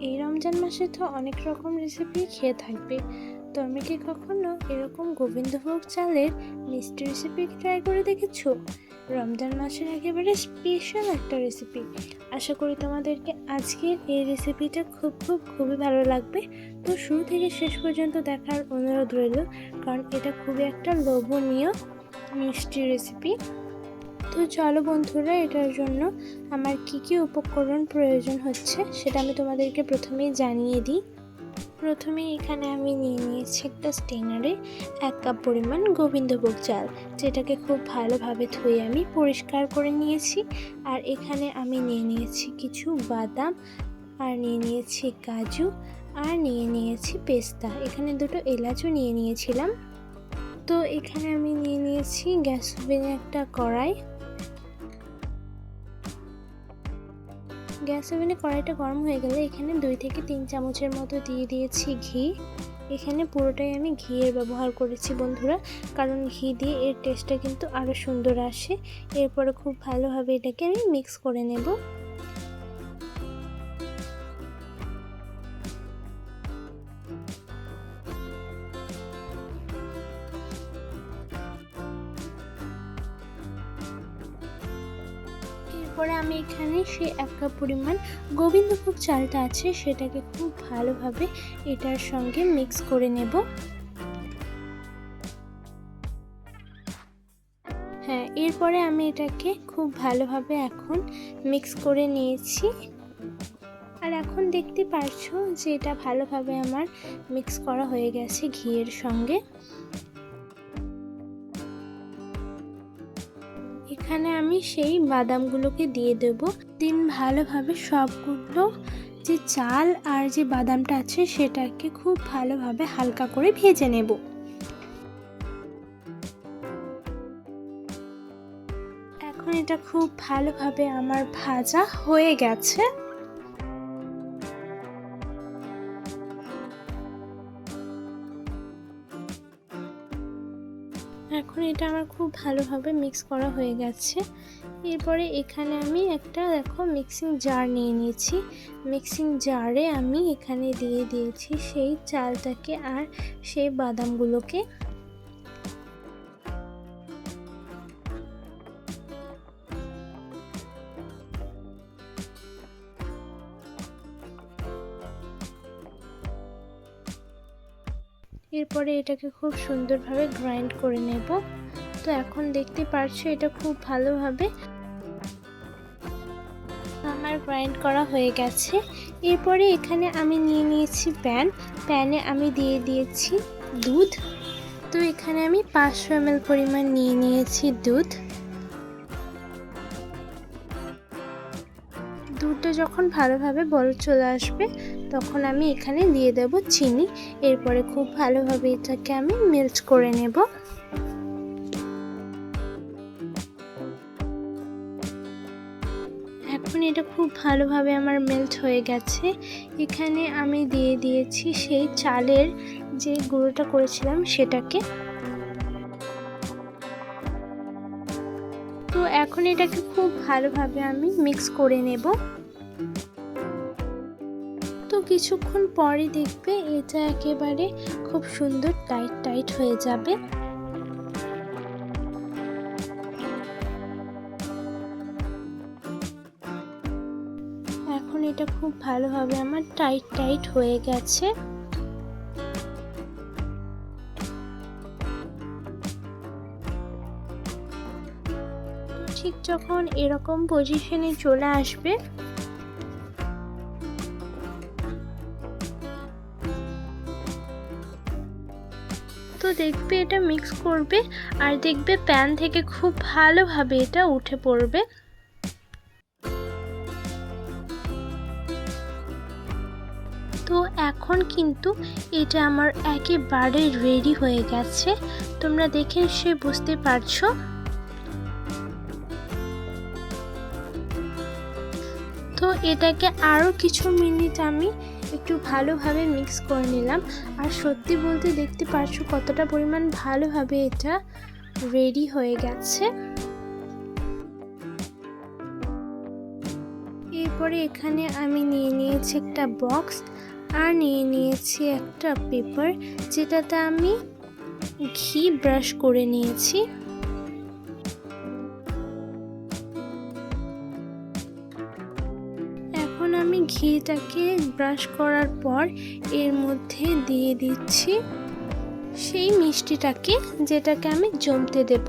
এই রমজান মাসে তো অনেক রকম রেসিপি খেয়ে থাকবে। তো আমি কি কখনো এরকম গোবিন্দভোগ চালের মিষ্টি রেসিপি ট্রাই করে দেখেছ? রমজান মাসের একেবারে স্পেশাল একটা রেসিপি আশা করি তোমাদেরকে আজকের এই রেসিপিটা খুব খুব, খুবই ভালো লাগবে। তো শুরু থেকে শেষ পর্যন্ত দেখার অনুরোধ রইল, কারণ এটা খুবই একটা লোভনীয় মিষ্টি রেসিপি তো চলো বন্ধুরা, এটার জন্য আমার কি কি উপকরণ প্রয়োজন হচ্ছে সেটা আমি তোমাদেরকে প্রথমেই জানিয়ে দিই। প্রথমে এখানে আমি নিয়ে নিয়েছি একটা স্টেনারে এক কাপ পরিমাণ গোবিন্দভোগ চাল, যেটাকে খুব ভালোভাবে ধুয়ে আমি পরিষ্কার করে নিয়েছি। আর এখানে আমি নিয়ে নিয়েছি কিছু বাদাম, আর নিয়ে নিয়েছি কাজু, আর নিয়ে নিয়েছি পেস্তা। এখানে দুটো এলাচও নিয়ে নিয়েছিলাম। তো এখানে আমি নিয়ে নিয়েছি গ্যাস ওভেনে একটা কড়াই গ্যাস ওভেনে কড়াইটা গরম হয়ে গেলে এখানে দুই থেকে তিন চামচের মতো দিয়ে দিয়েছি ঘি। এখানে পুরোটাই আমি ঘিয়ের ব্যবহার করেছি বন্ধুরা, কারণ ঘি দিয়ে এর টেস্টটা কিন্তু আরও সুন্দর আসে। এরপরে খুব ভালোভাবে এটাকে আমি মিক্স করে নেব। আমি এখানে সেই এক কাপ পরিমাণ গোবিন্দভোগ চালটা আছে, সেটাকে খুব ভালোভাবে এটার সঙ্গে মিক্স করে নেব। হ্যাঁ এরপরে আমি এটাকে খুব ভালোভাবে এখন মিক্স করে নিয়েছি। আর এখন দেখতে পারছ যে এটা ভালোভাবে আমার মিক্স করা হয়ে গেছে ঘিয়ের সঙ্গে। এখানে আমি সেই বাদামগুলোকে দিয়ে দেব। দিন ভালোভাবে সবগুলো যে চাল আর যে বাদামটা আছে সেটাকে খুব ভালোভাবে হালকা করে ভেজে নেব। এখন এটা খুব ভালোভাবে আমার ভাজা হয়ে গেছে। এটা আমার খুব ভালোভাবে মিক্স করা হয়ে গেছে। এরপরে এখানে আমি একটা দেখো মিক্সিং জার নিয়ে নিয়েছি। মিক্সিং জারে আমি এখানে দিয়ে দিয়েছি সেই চালটাকে আর সেই বাদামগুলোকে। এরপরে এটাকে খুব সুন্দরভাবে গ্রাইন্ড করে নেব। তো এখন দেখতে পারছ এটা খুব ভালোভাবে আমার গ্রাইন্ড করা হয়ে গেছে। এরপরে এখানে আমি নিয়ে নিয়েছি প্যান। প্যানে আমি দিয়ে দিয়েছি দুধ। তো এখানে আমি পাঁচশো এম পরিমাণ নিয়ে নিয়েছি দুধ। দুধটা যখন ভালোভাবে বড় চলে আসবে, তখন আমি এখানে দিয়ে দেব চিনি। এরপরে খুব ভালোভাবে এটাকে আমি মেল্ট করে নেব। এখন এটা খুব ভালোভাবে আমার মেল্ট হয়ে গেছে। এখানে আমি দিয়ে দিয়েছি সেই চালের যে গুঁড়োটা করেছিলাম সেটাকে। তো এখন এটাকে খুব ভালোভাবে আমি মিক্স করে নেব। তো কিছুক্ষণ পরে দেখবে এটা একেবারে খুব সুন্দর টাইট টাইট হয়ে যাবে। এখন এটা খুব ভালোভাবে আমার টাইট টাইট হয়ে গেছে। ঠিক যখন এরকম পজিশনে চলে আসবে, তো দেখবে এটা মিক্স করবে আর দেখবে প্যান থেকে খুব ভালোভাবে এটা উঠে পড়বে। তো এখন কিন্তু এটা আমার একেবারে রেডি হয়ে গেছে। তোমরা দেখে সে বুঝতে পারছ। তো এটাকে আরও কিছু মিনিট আমি একটু ভালোভাবে মিক্স করে নিলাম। আর সত্যি বলতে দেখতে পারছ কতটা পরিমাণ ভালোভাবে এটা রেডি হয়ে গেছে। এরপরে এখানে আমি নিয়ে নিয়েছি একটা বক্স আর নিয়ে নিয়েছি একটা পেপার, যেটাতে আমি ঘি ব্রাশ করে নিয়েছি। ঘিটাকে ব্রাশ করার পর এর মধ্যে দিয়ে দিচ্ছি সেই মিষ্টিটাকে, যেটাকে আমি জমতে দেব।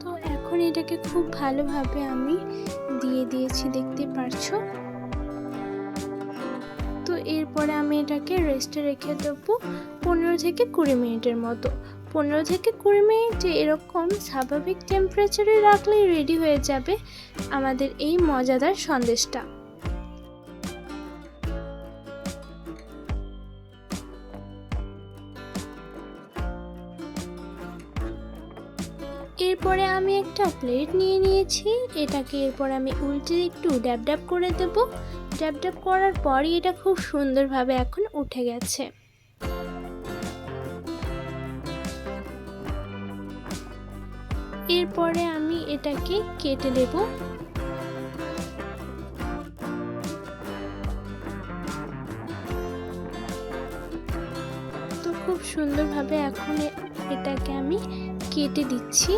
তো এখন এটাকে খুব ভালোভাবে আমি দিয়ে দিয়েছি, দেখতে পারছ? তো এরপরে আমি এটাকে রেস্টে রেখে দেবো পনেরো থেকে কুড়ি মিনিটের মতো। পনেরো থেকে কুড়ি মিনিটে এরকম স্বাভাবিক টেম্পারেচারে রাখলেই রেডি হয়ে যাবে আমাদের এই মজাদার সন্দেশটা। এরপরে আমি একটা প্লেট নিয়ে নিয়েছি, এটাকে এরপর আমি উল্টে একটু ড্যাব ড্যাব করে দেব। ড্যাব ড্যাব করার পরই এটা খুব সুন্দরভাবে এখন উঠে গেছে। এরপরে আমি এটাকে কেটে দেব তো খুব সুন্দরভাবে এখন এটাকে আমি কেটে দিচ্ছি।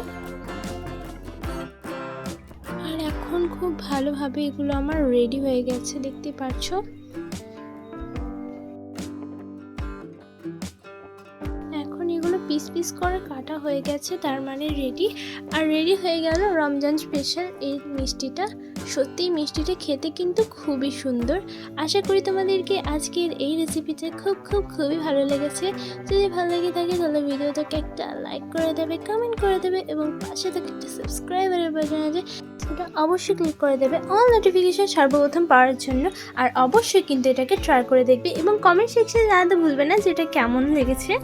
আর এখন খুব ভালোভাবে এগুলো আমার রেডি হয়ে গেছে, দেখতে পাচ্ছো? পিস পিস করে কাটা হয়ে গেছে, তার মানে রেডি আর রেডি হয়ে গেল রমজান স্পেশাল এই মিষ্টিটা। সত্যি মিষ্টিটা খেতে কিন্তু খুবই সুন্দর। আশা করি তোমাদেরকে আজকের এই রেসিপিটা খুব খুব, খুবই ভালো লেগেছে। যদি ভালো লেগে থাকে তাহলে ভিডিওটাকে একটা লাইক করে দেবে কমেন্ট করে দেবে এবং পাশে থেকে একটা সাবস্ক্রাইবারের বাটন আছে সেটা অবশ্যই ক্লিক করে দেবে। অল নোটিফিকেশন সর্বপ্রথম পাওয়ার জন্য। আর অবশ্যই কিন্তু এটাকে ট্রাই করে দেখবে এবং কমেন্ট সেকশনে জানাতে ভুলবে না যে এটা কেমন লেগেছে।